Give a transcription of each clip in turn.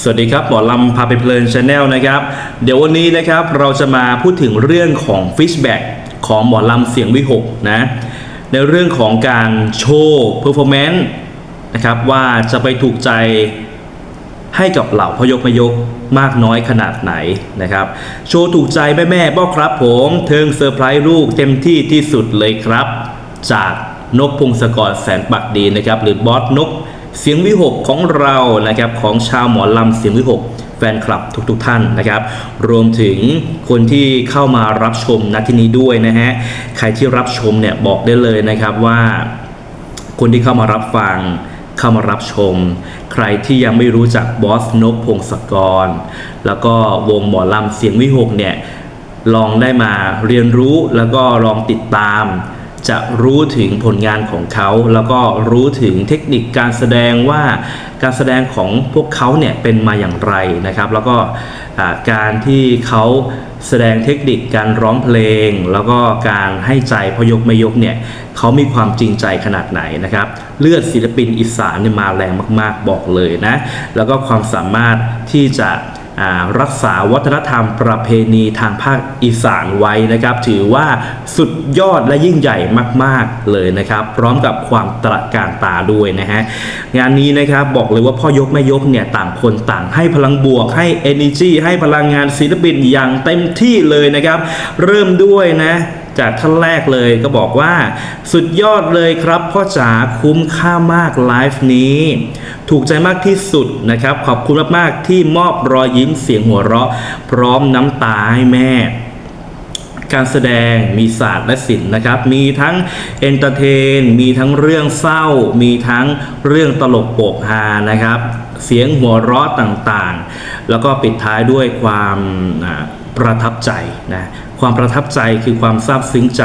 สวัสดีครับ หมอลำพาไปเพลินชาแนลนะครับ เดี๋ยววันนี้นะครับเราจะมาพูดถึงเรื่องของฟิชแบ็กของหมอลำเสียงวิหกนะ ในเรื่องของการโชว์เพอร์ฟอร์แมนซ์นะครับว่าจะไปถูกใจให้กับเหล่าพยกมยกมากน้อยขนาดไหนนะครับ โชว์ถูกใจแม่แม่บอกครับผมเทิงเซอร์ไพรส์ลูกเต็มที่ที่สุดเลยครับ จากนกพงศกรแสนปักดีนะครับ หรือบอสนก เสียงวิหกของเรานะครับของชาวหมอลำเสียงวิหกแฟนคลับทุกๆทท่านนะครับ รวมถึงคนที่เข้ามารับชมณที่นี้ด้วยนะฮะใครที่รับชมเนี่ยบอกได้เลยนะครับว่า คนที่เข้ามารับฟังเข้ามารับชม ใครที่ยังไม่รู้จักบอสนกพงศกร แล้วก็วงหมอลำเสียงวิหกเนี่ยลองได้มาเรียนรู้แล้วก็ลองติดตาม จะรู้ถึงผลงานของเขา แล้วก็รู้ถึงเทคนิคการแสดงว่าการแสดงของพวกเขาเนี่ยเป็นมาอย่างไรนะครับ แล้วก็การที่เขาแสดงเทคนิคการร้องเพลง แล้วก็การให้ใจพยกไม่ยกเนี่ยเขามีความจริงใจขนาดไหนนะครับ เลือดศิลปินอีสานเนี่ยมาแรงมาก ๆ บอกเลยนะ แล้วก็ความสามารถที่จะ รักษาวัฒนธรรมประเพณีทางภาคอีสานไว้นะครับ ถือว่าสุดยอดและยิ่งใหญ่มาก ๆ เลยนะครับ พร้อมกับความตระการตาด้วยนะฮะงานนี้นะครับบอกเลยว่าพ่อยกแม่ยกเนี่ยต่างคนต่างให้พลังบวกให้ energy ให้พลังงานศิลปินอย่างเต็มที่เลยนะครับ เริ่มด้วยนะ จากท่านแรกเลยก็บอกว่า สุดยอดเลยครับพ่อจ๋าคุ้มค่ามากไลฟ์นี้ ถูกใจมากที่สุดนะครับ ขอบคุณมากๆที่มอบรอยยิ้มเสียงหัวเราะ พร้อมน้ำตาให้แม่ การแสดงมีศาสตร์และศิลป์นะครับ มีทั้งเอนเตอร์เทน มีทั้งเรื่องเศร้า มีทั้งเรื่องตลกโปกฮานะครับ เสียงหัวเราะต่างๆ แล้วก็ปิดท้ายด้วยความ ประทับใจนะความประทับใจคือความซาบซึ้งใจ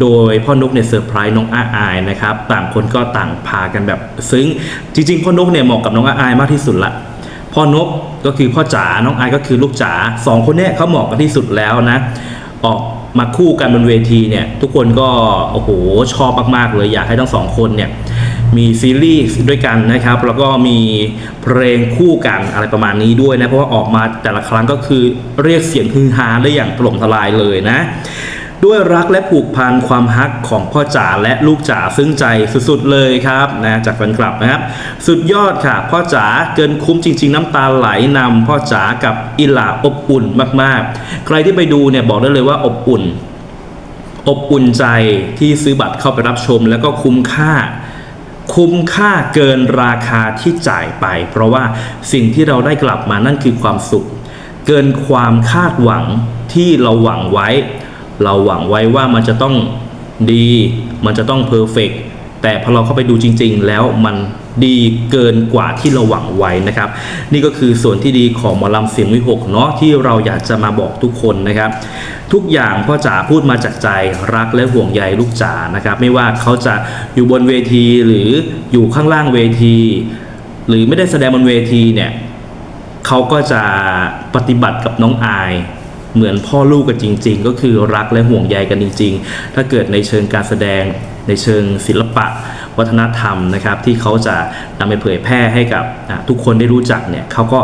โดยพ่อนกเนี่ยเซอร์ไพรส์น้องอาอายนะครับ ต่างคนก็ต่างพากันแบบซึ้ง จริงๆ พ่อนกเนี่ยเหมาะกับน้องอาอายมากที่สุดละพ่อนกก็คือพ่อจ๋าน้องอายก็คือลูกจ๋าสองคนเนี่ยเขาเหมาะกันที่สุดแล้วนะ ออก มาคู่กันบนเวทีเนี่ยทุกคนก็โอ้โหชอบมากๆเลยอยากให้ทั้งสองคนเนี่ยมีซีรีส์ด้วยกันนะครับ แล้วก็มีเพลงคู่กันอะไรประมาณนี้ด้วยนะ เพราะว่าออกมาแต่ละครั้งก็คือเรียกเสียงฮือฮาได้อย่างถล่มทลายเลยนะ ด้วยรักและผูกพันความฮักของพ่อจ๋าและลูกจ๋าซึ้งใจสุดๆเลยครับนะจากแฟนคลับนะครับ สุดยอดค่ะ พ่อจ๋าเกินคุ้มจริง ๆ น้ำตาไหลนำพ่อจ๋ากับอิหลาอบอุ่นมากๆ ใครที่ไปดูเนี่ยบอกได้เลยว่าอบอุ่น อบอุ่นใจที่ซื้อบัตรเข้าไปรับชม แล้วก็คุ้มค่าคุ้มค่าเกินราคาที่จ่ายไป เพราะว่าสิ่งที่เราได้กลับมานั่นคือความสุข เกินความคาดหวังที่เราหวังไว้ เราหวังไว้ว่ามันจะต้องดี มันจะต้องเพอร์เฟกแต่พอเราเข้าไปดูจริง ๆ แล้วมันดีเกินกว่าที่เราหวังไว้นะครับ นี่ก็คือส่วนที่ดีของหมอลำเสียงวิหกเนาะที่เราอยากจะมาบอกทุกคนนะครับ ทุกอย่างพ่อจ๋าพูดมาจากใจรักและห่วงใยลูกจ๋านะครับ ไม่ว่าเขาจะอยู่บนเวทีหรืออยู่ข้างล่างเวที หรือไม่ได้แสดงบนเวทีเนี่ยเขาก็จะปฏิบัติกับน้องอาย เหมือนพ่อลูกกันจริง ๆ ก็คือรักและห่วงใยกันจริง ๆ ถ้าเกิดในเชิงการแสดงในเชิงศิลปะวัฒนธรรมนะครับที่เขาจะนำไปเผยแพร่ให้กับทุกคนได้รู้จักเนี่ยเขาก็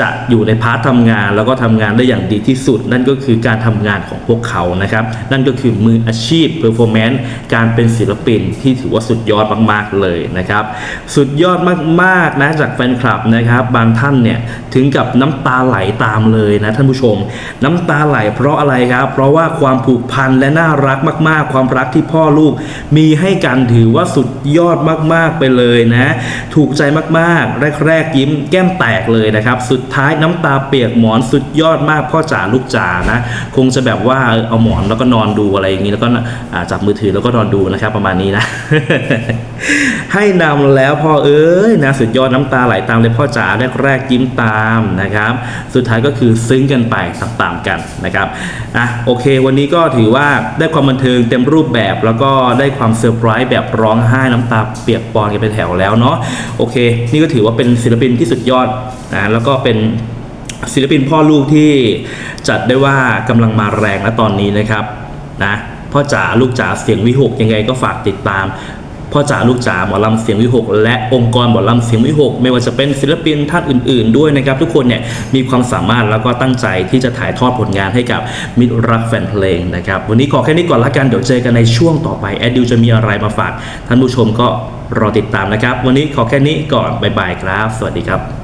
จะอยู่ในพาร์ททำงาน แล้วก็ทำงานได้อย่างดีที่สุด นั่นก็คือการทำงานของพวกเขานะครับ นั่นก็คือมืออาชีพเพอร์ฟอร์แมนซ์การเป็นศิลปินที่ถือว่าสุดยอดมากๆเลยนะครับ สุดยอดมากๆนะจากแฟนคลับนะครับ บางท่านเนี่ยถึงกับน้ำตาไหลตามเลยนะท่านผู้ชม น้ำตาไหลเพราะอะไรครับ เพราะว่าความผูกพันและน่ารักมาก ๆ ความรักที่พ่อลูก มีให้กันถือว่าสุดยอดมากๆไปเลยนะ ถูกใจมากๆ แรกๆยิ้มแก้มแตกเลยนะครับ สุดท้ายน้ำตาเปียกหมอนสุดยอดมากพ่อจ๋าลูกจ๋านะ คงจะแบบว่าเอาหมอนแล้วก็นอนดูอะไรอย่างนี้แล้วก็จับมือถือแล้วก็นอนดูนะครับประมาณนี้นะ ให้นำแล้วพ่อเอ้ยนะสุดยอดน้ำตาไหลตามเลยพ่อจ๋าแรกๆยิ้มตามนะครับ สุดท้ายก็คือซึ้งกันไปตามๆกันนะครับอะโอเค วันนี้ก็ถือว่าได้ความบันเทิงเต็มรูปแบบแล้วก็ได้ความเซอร์ไพรส์แบบร้องไห้น้ำตาเปียกปอนกันไปแถวแล้วเนาะโอเค นี่ก็ถือว่าเป็นศิลปินที่สุดยอดนะแล้วก็เป็นศิลปินพ่อลูกที่จัดได้ว่ากำลังมาแรงและตอนนี้นะครับนะพ่อจ๋าลูกจ๋าเสียงวิหกยังไงก็ฝากติดตามพ่อจ๋าลูกจ๋าหมอลำเสียงวิหกและองค์กรหมอลำเสียงวิหกไม่ว่าจะเป็นศิลปินท่านอื่น ๆ ด้วยนะครับ ทุกคนเนี่ยมีความสามารถแล้วก็ตั้งใจที่จะถ่ายทอดผลงานให้กับมิตรรักแฟนเพลงนะครับ วันนี้ขอแค่นี้ก่อนละกันเดี๋ยวเจอกันในช่วงต่อไปแอดดิวจะมีอะไรมาฝากท่านผู้ชมก็รอติดตามนะครับ วันนี้ขอแค่นี้ก่อนบ๊ายบายครับ สวัสดีครับ